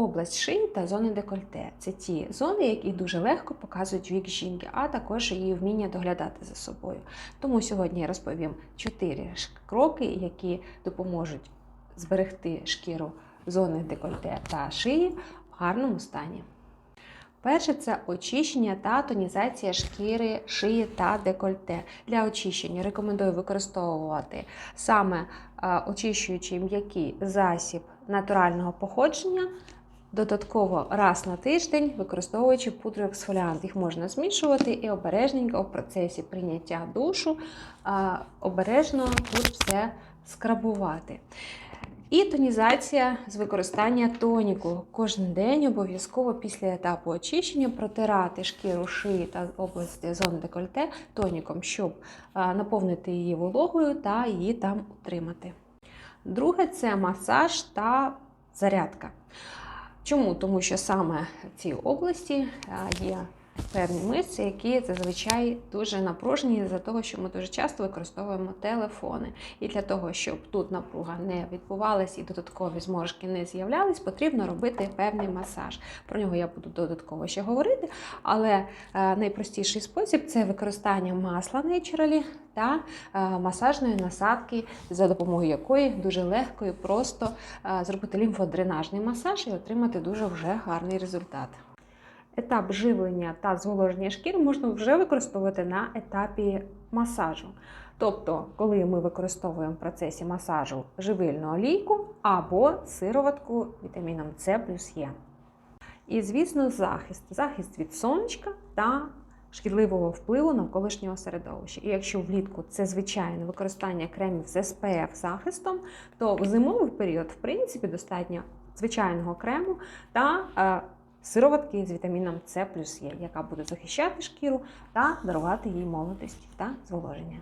Область шиї та зони декольте це ті зони, які дуже легко показують вік жінки, а також її вміння доглядати за собою. Тому сьогодні я розповім чотири кроки, які допоможуть зберегти шкіру зони декольте та шиї в гарному стані. Перше це очищення та тонізація шкіри шиї та декольте. Для очищення рекомендую використовувати саме е, очищуючий м'який засіб натурального походження. Додатково раз на тиждень використовуючи пудру ексфоліант. Їх можна змішувати і обережненько в процесі прийняття душу обережно тут все скрабувати. І тонізація з використання тоніку. Кожен день обов'язково після етапу очищення протирати шкіру шиї та області зони декольте тоніком, щоб наповнити її вологою та її там утримати. Друге це масаж та зарядка. Чому? Тому що саме в цій області є певні мишці, які зазвичай дуже напружені за того, що ми дуже часто використовуємо телефони. І для того, щоб тут напруга не відбувалася і додаткові зморшки не з'являлись, потрібно робити певний масаж. Про нього я буду додатково ще говорити. Але е, найпростіший спосіб це використання масла Naturally та е, масажної насадки, за допомогою якої дуже легко і просто е, зробити лімфодренажний масаж і отримати дуже вже гарний результат. Етап живлення та зволоження шкіри можна вже використовувати на етапі масажу. Тобто, коли ми використовуємо в процесі масажу живильну олійку або сироватку вітаміном С плюс Е. І, звісно, захист. Захист від сонечка та шкідливого впливу навколишнього середовища. І якщо влітку це звичайне використання кремів з СПФ захистом, то в зимовий період, в принципі, достатньо звичайного крему та е, сироватки з вітаміном С плюс Е, яка буде захищати шкіру та дарувати їй молодість та зволоження.